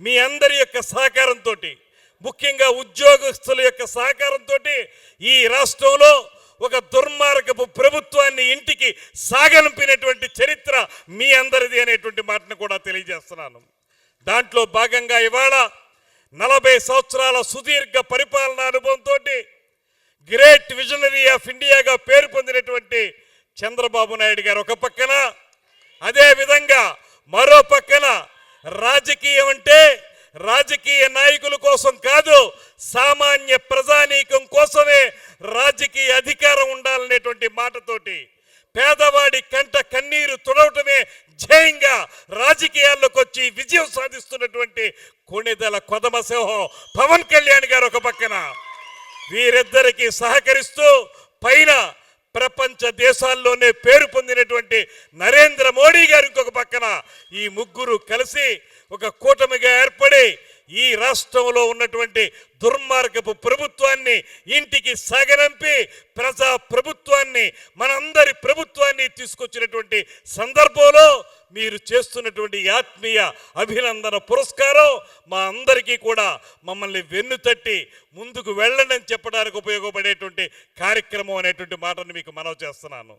మీ అందరి యొక్క సహకారంతో ముఖ్యంగా ఉద్యోగస్తుల యొక్క సహకారంతో ఈ రాష్ట్రంలో ఒక దుర్మార్గపు ప్రభుత్వాన్ని ఇంటికి సాగనంపినటువంటి చరిత్ర మీ అందరిది అనేటువంటి మాటను కూడా తెలియజేస్తున్నాను. దాంట్లో భాగంగా ఇవాళ నలభై సంవత్సరాల సుదీర్ఘ పరిపాలనా అనుభవంతో గ్రేట్ విజనరీ ఆఫ్ ఇండియాగా పేరు పొందినటువంటి చంద్రబాబు నాయుడు గారు ఒక పక్కన అదేవిధంగా మరో పక్కన రాజకీయం అంటే రాజకీయ నాయకుల కోసం కాదు సామాన్య ప్రజానీకం కోసమే రాజకీయ అధికారం ఉండాలనేటువంటి మాటతోటి పేదవాడి కంట కన్నీరు తుడవటమే ధ్యేయంగా రాజకీయాల్లోకి వచ్చి విజయం సాధిస్తున్నటువంటి కొణిదల కొదమసింహం పవన్ కళ్యాణ్ గారు ఒక పక్కన. వీరిద్దరికి సహకరిస్తూ పైన ప్రపంచ దేశాల్లోనే పేరు పొందినటువంటి నరేంద్ర మోడీ గారు ఇంకొక పక్కన ఈ ముగ్గురు కలిసి ఒక కూటమిగా ఏర్పడి ఈ రాష్ట్రంలో ఉన్నటువంటి దుర్మార్గపు ప్రభుత్వాన్ని ఇంటికి సగనంపి ప్రజా ప్రభుత్వాన్ని మనందరి ప్రభుత్వం ప్రభుత్వాన్ని తీసుకొచ్చినటువంటి సందర్భంలో మీరు చేస్తున్నటువంటి ఆత్మీయ అభినందన పురస్కారం మా అందరికీ కూడా మమ్మల్ని వెన్ను తట్టి ముందుకు వెళ్ళండి అని చెప్పడానికి ఉపయోగపడేటువంటి కార్యక్రమం అనేటువంటి మాటను మీకు మనవి చేస్తున్నాను.